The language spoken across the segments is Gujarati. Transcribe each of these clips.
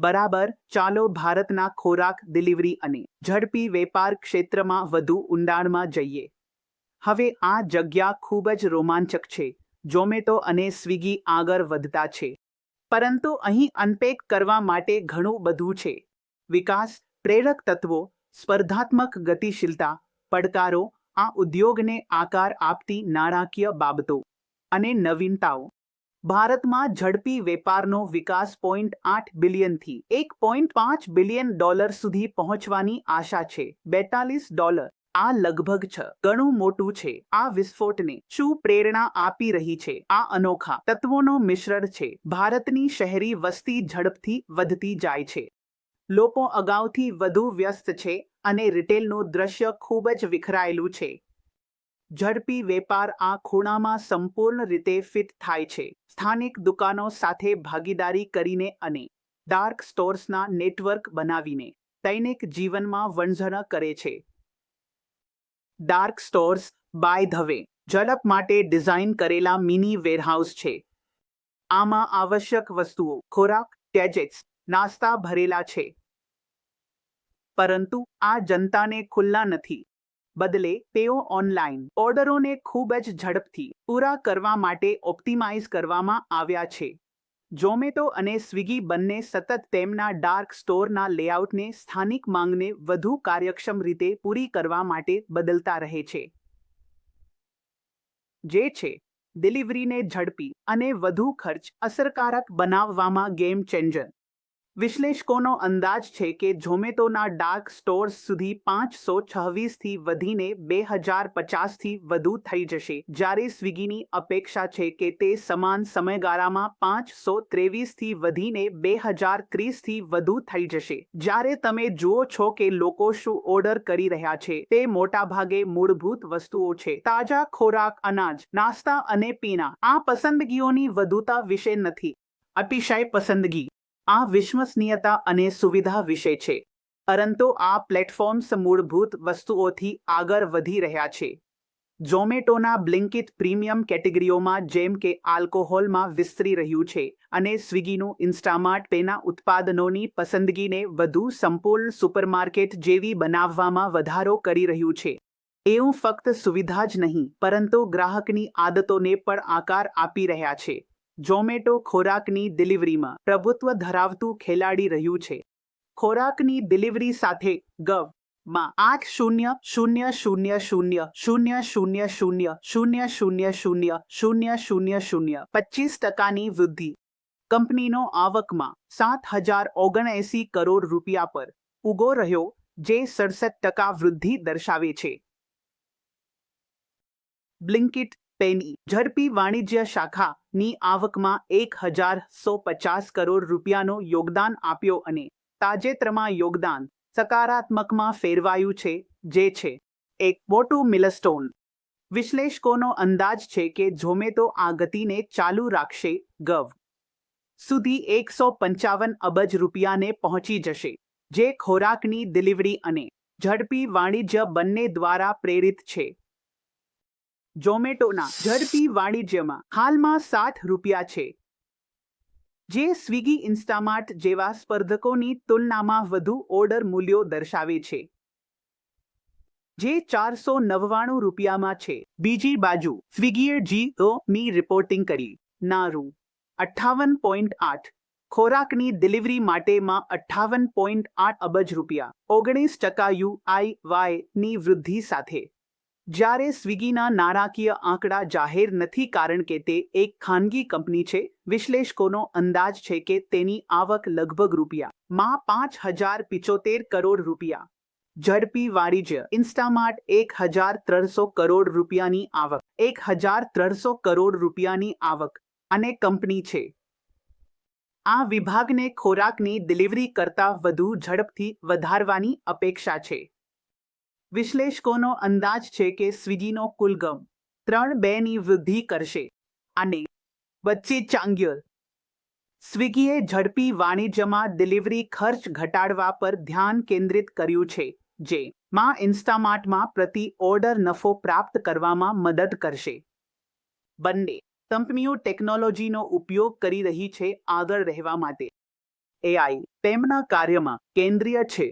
બરાબર, ચાલો ભારતના ખોરાક ડિલિવરી અને ઝડપી વેપાર ક્ષેત્રમાં વધુ ઊંડાણમાં જઈએ. હવે આ જગ્યા ખૂબ જ રોમાંચક છે. ઝોમેટો અને સ્વિગી આગળ વધતા છે. પરંતુ અહીં અનપેક કરવા માટે ઘણું બધું છે. વિકાસ, પ્રેરક તત્વો, સ્પર્ધાત્મક ગતિશીલતા, પડકારો, આ ઉદ્યોગને આકાર આપતી નાણાકીય બાબતો અને નવીનતાઓ. ભારતમાં ઝડપી વેપારનો વિકાસ પોઈન્ટ આઠ બિલિયનથી એક પોઈન્ટ પાંચ બિલિયન ડોલર સુધી પહોંચવાની આશા છે. બેતાલીસ ડોલર આ લગભગ છ. ઘણું મોટું છે. આ વિસ્ફોટને શું પ્રેરણા આપી રહી છે? આ અનોખા તત્વોનો મિશ્રણ છે. ભારતની શહેરી વસ્તી ઝડપથી વધતી જાય છે. લોકો અગાઉથી વધુ વ્યસ્ત છે અને રિટેલનું દ્રશ્ય ખૂબ જ વિખરાયેલું છે. ઝડપી વેપાર આ ખૂણામાં સંપૂર્ણ રીતે ફિટ થાય છે. સ્થાનિક દુકાનો સાથે ભાગીદારી કરીને અને ડાર્ક સ્ટોર્સના નેટવર્ક બનાવીને દૈનિક જીવનમાં વણઝણ કરે છે. ડાર્ક સ્ટોર્સ, બાય ધવે ઝડપ માટે ડિઝાઇન કરેલા મિની વેરહાઉસ છે. આમાં આવશ્યક વસ્તુઓ, ખોરાક, ગેજેટ્સ, નાસ્તા ભરેલા છે. પરંતુ આ જનતાને ખુલ્લા નથી. બદલે તેઓ ઓનલાઈન ઓર્ડરોને ખૂબ જ ઝડપથી પૂરા કરવા માટે ઓપ્ટિમાઇઝ કરવામાં આવ્યા છે. ઝોમેટો અને સ્વિગી બંને સતત તેમના ડાર્ક સ્ટોરના લેઆઉટને સ્થાનિક માંગને વધુ કાર્યક્ષમ રીતે પૂરી કરવા માટે બદલતા રહે છે. જે છે, ડિલિવરીને ઝડપી અને વધુ ખર્ચ અસરકારક બનાવવામાં ગેમ ચેન્જર. વિશ્લેષકોનો અંદાજ છે કે ઝોમેટોના ડાર્ક સ્ટોર્સ સુધી પાંચસો છવ્વીસથી વધીને બે હજાર પચાસથી વધુ થઈ જશે. જ્યારે સ્વિગીની અપેક્ષા છે કે તે સમાન સમયગાળામાં પાંચસો ત્રેવીસથી વધીને બે હજાર ત્રીસથી વધુ થઈ જશે. જ્યારે તમે જુઓ છો કે લોકો શું ઓર્ડર કરી રહ્યા છે, તે મોટાભાગે મૂળભૂત વસ્તુઓ છે. તાજા ખોરાક, અનાજ, નાસ્તા અને પીણા આ પસંદગીઓની વધુતા વિશે નથી. અતિશય પસંદગી. આ વિશ્વસનીયતા અને સુવિધા વિશે છે. પરંતુ આ પ્લેટફોર્મ્સ મૂળભૂત વસ્તુઓથી આગળ વધી રહ્યા છે. ઝોમેટોના બ્લિંકિત પ્રીમિયમ કેટેગરીઓમાં જેમ કે આલ્કોહોલમાં વિસ્તરી રહ્યું છે અને સ્વિગીનું ઇન્સ્ટામાર્ટ તેના ઉત્પાદનોની પસંદગીને વધુ સંપૂર્ણ સુપરમાર્કેટ જેવી બનાવવામાં વધારો કરી રહ્યું છે. એવું ફક્ત સુવિધા જ નહીં, પરંતુ ગ્રાહકની આદતોને પણ આકાર આપી રહ્યા છે. ઝોમેટો ખોરાકની ડિલિવરીમાં પ્રભુત્વ ધરાવતું ખેલાડી રહ્યું છે ખોરાકની ડિલિવરી સાથે ગવમાં આઠ શૂન્ય શૂન્ય શૂન્ય શૂન્ય શૂન્ય શૂન્ય શૂન્ય શૂન્ય શૂન્ય શૂન્ય શૂન્ય શૂન્ય શૂન્ય પચીસ ટકાની વૃદ્ધિ કંપનીનો આવકમાં સાત હજાર ઓગણએસી કરોડ રૂપિયા પર ઉગો રહ્યો જે સડસઠ ટકા વૃદ્ધિ દર્શાવે છે બ્લિંકિટ પેની ઝડપી વાણિજ્ય શાખાની આવકમાં એક હજાર સો પચાસ કરોડ રૂપિયાનો યોગદાન આપ્યો અને તાજેતરમાં યોગદાન સકારાત્મકમાં ફેરવાયું છે, જે છે, એક મોટું મિલસ્ટોન. વિશ્લેષકોનો અંદાજ છે કે ઝોમેટો આ ગતિને ચાલુ રાખશે, ગવ. સુધી એકસો પંચાવન અબજ રૂપિયાને પહોંચી જશે, જે ખોરાકની ડિલિવરી અને ઝડપી વાણિજ્ય બંને દ્વારા પ્રેરિત છે. ઝોમેટોના ઝડપી વાણિજ્યમાં હાલમાં સાઠ રૂપિયા છે. જે સ્વિગી ઇન્સ્ટામાર્ટ જેવા સ્પર્ધકોની તુલનામાં વધુ ઓર્ડર મૂલ્યો દર્શાવે છે. જે ચારસો નવ્વાણું રૂપિયામાં છે. બીજી બાજુ સ્વિગીએ જી મી રિપોર્ટિંગ કરી. નારૂ. અઠ્ઠાવન પોઈન્ટ આઠ. ખોરાકની ડિલિવરી માટેમાં અઠ્ઠાવન પોઈન્ટ આઠ અબજ રૂપિયા. ઓગણીસ ટકા યુ આઈ વાયની વૃદ્ધિ સાથે. જ્યારે સ્વિગીના નાણાકીય આંકડા જાહેર નથી કારણ કે તે એક ખાનગી કંપની છે, વિશ્લેષકોનો અંદાજ છે કે તેની આવક લગભગ રૂપિયા માં પાંચ હજાર પિચોતેર કરોડ રૂપિયા. ઝડપી વાણિજ્ય, ઇન્સ્ટામાર્ટ એક હજાર ત્રણસો કરોડ રૂપિયાની આવક, એક હજાર ત્રણસો કરોડ રૂપિયાની આવક, અને કંપની છે. આ વિભાગને ખોરાકની ડિલિવરી કરતા વધુ ઝડપથી વધારવાની અપેક્ષા છે. વિશ્લેષકોનો અંદાજ છે કે સ્વિગીનો કુલગમ ત્રણ બેની વૃદ્ધિ કરશે અને વચ્ચે ચાંગ્યુલ સ્વિગીએ ઝડપી વાણિજ્યમાં ડિલિવરી ખર્ચ ઘટાડવા પર ધ્યાન કેન્દ્રિત કર્યું છે, જે માં ઇન્સ્ટામાર્ટમાં પ્રતિ ઓર્ડર નફો પ્રાપ્ત કરવામાં મદદ કરશે. બંને કંપનીઓ ટેકનોલોજીનો ઉપયોગ કરી રહી છે આગળ રહેવા માટે. એઆઈ તેમના કાર્યમાં કેન્દ્રીય છે.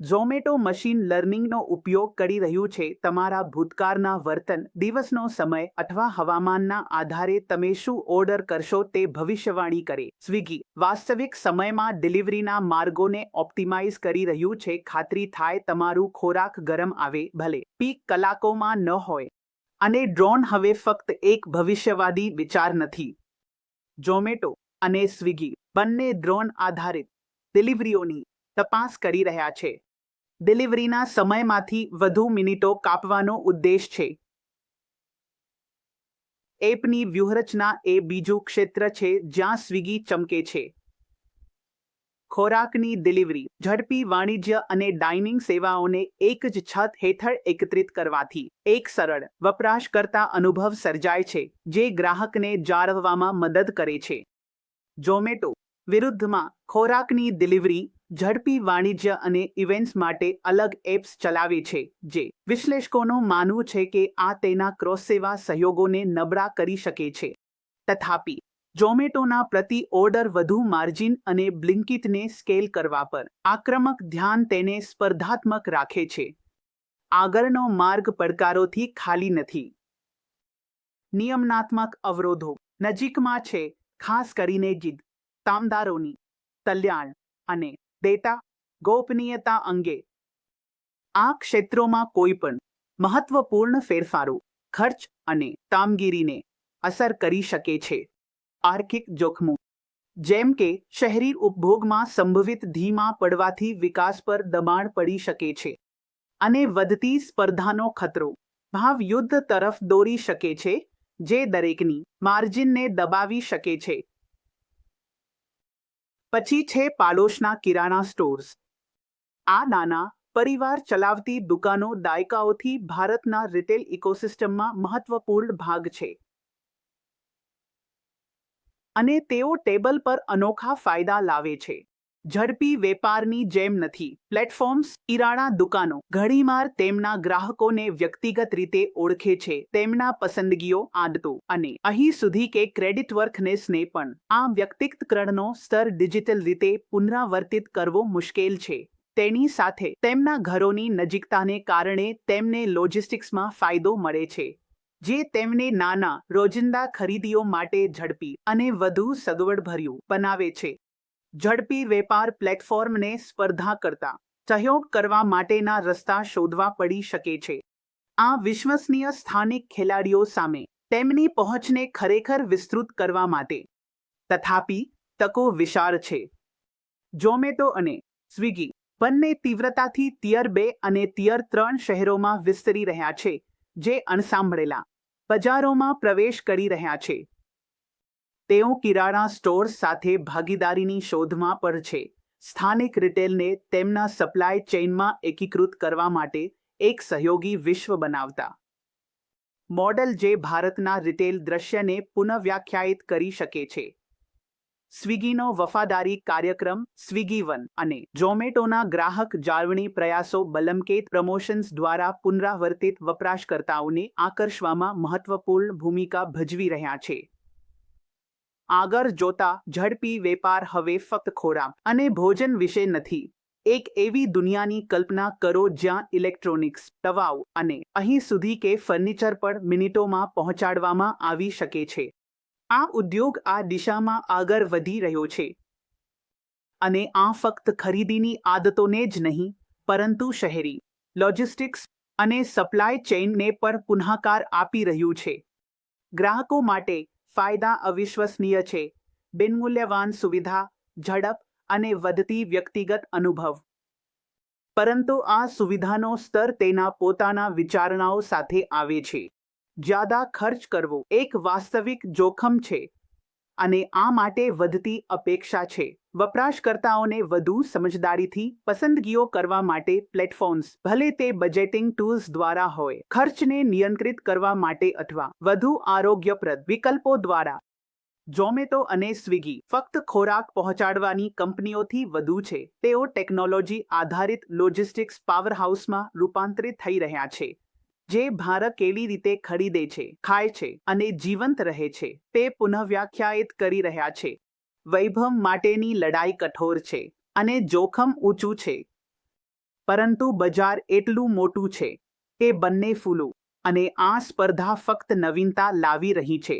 ઝોમેટો મશીન લર્નિંગનો ઉપયોગ કરી રહ્યું છે. તમારા ભૂતકાળના વર્તન, દિવસનો સમય અથવા હવામાનના આધારે તમે શું ઓર્ડર કરશો તે ભવિષ્યવાણી કરે. સ્વિગી, વાસ્તવિક સમયમાં ડિલિવરીના માર્ગોને ઓપ્ટિમાઇઝ કરી રહ્યું છે. ખાતરી થાય તમારું ખોરાક ગરમ આવે, ભલે પીક કલાકોમાં ન હોય. અને ડ્રોન હવે ફક્ત એક ભવિષ્યવાદી વિચાર નથી. ઝોમેટો અને સ્વિગી બંને ડ્રોન આધારિત ડિલિવરીઓની તપાસ કરી રહ્યા છે. ડિલિવરીના સમયમાંથી વધુ મિનિટો કાપવાનો ઉદ્દેશ છે. એપની વ્યૂહરચના એ બીજું ક્ષેત્ર છે જ્યાં સ્વિગી ચમકે છે. ખોરાકની ડિલિવરી, ઝડપી વાણિજ્ય અને ડાઇનિંગ સેવાઓને એક જ છત હેઠળ એકત્રિત કરવાથી એક સરળ, વપરાશકર્તા અનુભવ સર્જાય છે, જે ગ્રાહકને જાળવવામાં મદદ કરે છે. ઝોમેટો, વિરુદ્ધમાં ખોરાકની ડિલિવરી ઝડપી વાણિજ્ય અને ઇવેન્ટ્સ માટે અલગ એપ્સ ચલાવે છે, જે વિશ્લેષકોનું માનવું છે કે આ તેના ક્રોસ સેવા સહયોગોને નબળા કરી શકે છે. તથાપિ, ઝોમેટોના પ્રતિ ઓર્ડર વધુ માર્જિન અને બ્લિંકિટને સ્કેલ કરવા પર આક્રમક ધ્યાન તેને સ્પર્ધાત્મક રાખે છે. આગળનો માર્ગ પડકારોથી ખાલી નથી. નિયમનાત્મક અવરોધો, નજીકમાં છે, ખાસ કરીને જીદ, કામદારોની, કલ્યાણ અને ડેટા ગોપનીયતા અંગે. આ ક્ષેત્રોમાં કોઈ પણ મહત્વપૂર્ણ ફેરફારો, ખર્ચ અને કામગીરીને અસર કરી શકે છે. આર્થિક જોખમો. જેમ કે, શહેરી ઉપભોગમાં સંભવિત ધીમા પડવાથી વિકાસ પર દબાણ પડી શકે છે. અને વધતી સ્પર્ધાનો ખતરો ભાવ યુદ્ધ તરફ દોરી શકે છે, જે દરેકની માર્જિનને દબાવી શકે છે. પછી છે પાડોશના કિરાણા સ્ટોર્સ. આ નાના, પરિવાર ચલાવતી દુકાનો દાયકાઓથી ભારતના રિટેલ ઇકોસિસ્ટમમાં મહત્વપૂર્ણ ભાગ છે. અને તેઓ ટેબલ પર અનોખા ફાયદા લાવે છે. ઝડપી વેપારની જેમ નથી. પ્લેટફોર્મ્સ, કિરાણા દુકાનો ઘણીવાર તેમના ગ્રાહકોને વ્યક્તિગત રીતે ઓળખે છે, તેમના પસંદગીઓ આદતો અને અહીં સુધી કે ક્રેડિટ વર્કનેસને પણ. આ વ્યક્તિત્વકરણનો સ્તર ડિજિટલ રીતે પુનરાવર્તિત કરવો મુશ્કેલ છે. તેની સાથે તેમના ઘરોની નજીકતાને કારણે તેમને લોજિસ્ટિક્સમાં ફાયદો મળે છે, જે તેમને નાના રોજિંદા ખરીદીઓ માટે ઝડપી અને વધુ સગવડભર્યું બનાવે છે. ઝડપી વેપાર પ્લેટફોર્મને સ્પર્ધા કરતા સહયોગ કરવા માટેના રસ્તા શોધવા પડી શકે છે. આ વિશ્વસનીય સ્થાનિક ખેલાડીઓ સામે તેમની પહોંચને ખરેખર વિસ્તૃત કરવા માટે તથાપિ તકો વિશાળ છે. ઝોમેટો અને સ્વિગી બંને તીવ્રતાથી તિયર બે અને તિયર ત્રણ શહેરોમાં વિસ્તરી રહ્યા છે, જે અણસાંભળેલા બજારોમાં પ્રવેશ કરી રહ્યા છે. તેઓ કિરાણા સ્ટોર્સ સાથે ભાગીદારીની શોધમાં પણ છે. સ્થાનિક રિટેલને તેમના સપ્લાય ચેઇનમાં એકીકૃત કરવા માટે એક સહયોગી વિશ્વ બનાવતા. મોડલ જે ભારતના રિટેલ દ્રશ્યને પુનઃવ્યાખ્યાયિત કરી શકે છે. સ્વિગીનો વફાદારી કાર્યક્રમ સ્વિગી વન અને ઝોમેટોના ગ્રાહક જાળવણી પ્રયાસો બલમકેત પ્રમોશન્સ દ્વારા પુનરાવર્તિત વપરાશકર્તાઓને આકર્ષવામાં મહત્વપૂર્ણ ભૂમિકા ભજવી રહ્યા છે. આગળ જોતા ઝડપી વેપાર હવે ફક્ત ખોરાક અને ભોજન વિશે નથી. એક એવી દુનિયાની કલ્પના કરો જ્યાં ઇલેક્ટ્રોનિક્સ દવાઓ અને અહીં સુધી કે ફર્નિચર પણ મિનિટોમાં પહોંચાડવામાં આવી શકે છે. આ ઉદ્યોગ આ દિશામાં આગળ વધી રહ્યો છે. અને આ ફક્ત ખરીદીની આદતોને જ નહીં, પરંતુ શહેરી, લોજિસ્ટિક્સ અને સપ્લાય ચેઇનને પણ પુનઃકાર આપી રહ્યું છે. ગ્રાહકો માટે ફાયદા અવિશ્વસનીય છે. બિનમૂલ્યવાન સુવિધા, ઝડપ અને વધતી વ્યક્તિગત અનુભવ. પરંતુ આ સુવિધાનો સ્તર તેના પોતાના વિચારણાઓ સાથે આવે છે. જ્યાદા ખર્ચ કરવો એક વાસ્તવિક જોખમ છે. અને આ માટે વધતી અપેક્ષા છે. વપરાશકર્તાઓને વધુ સમજદારીથી પસંદગીઓ કરવા માટે પ્લેટફોર્મ્સ, ભલે તે બજેટિંગ ટૂલ્સ દ્વારા હોય, ખર્ચને નિયંત્રિત કરવા માટે અથવા વધુ આરોગ્યપ્રદ વિકલ્પો દ્વારા. ઝોમેટો અને સ્વિગી ફક્ત ખોરાક પહોંચાડવાની કંપનીઓથી વધુ છે. તેઓ ટેકનોલોજી આધારિત લોજિસ્ટિક્સ પાવરહાઉસમાં રૂપાંતરિત થઈ રહ્યા છે. જે ભારત કેવી રીતે ખરીદે છે, ખાય છે અને જીવંત રહે છે, તે પુનઃવ્યાખ્યાયિત કરી રહ્યા છે. વૈભવ માટેની લડાઈ કઠોર છે અને જોખમ ઊંચું છે. પરંતુ બજાર એટલું મોટું છે કે બંને ફૂલું અને આ સ્પર્ધા ફક્ત નવીનતા લાવી રહી છે.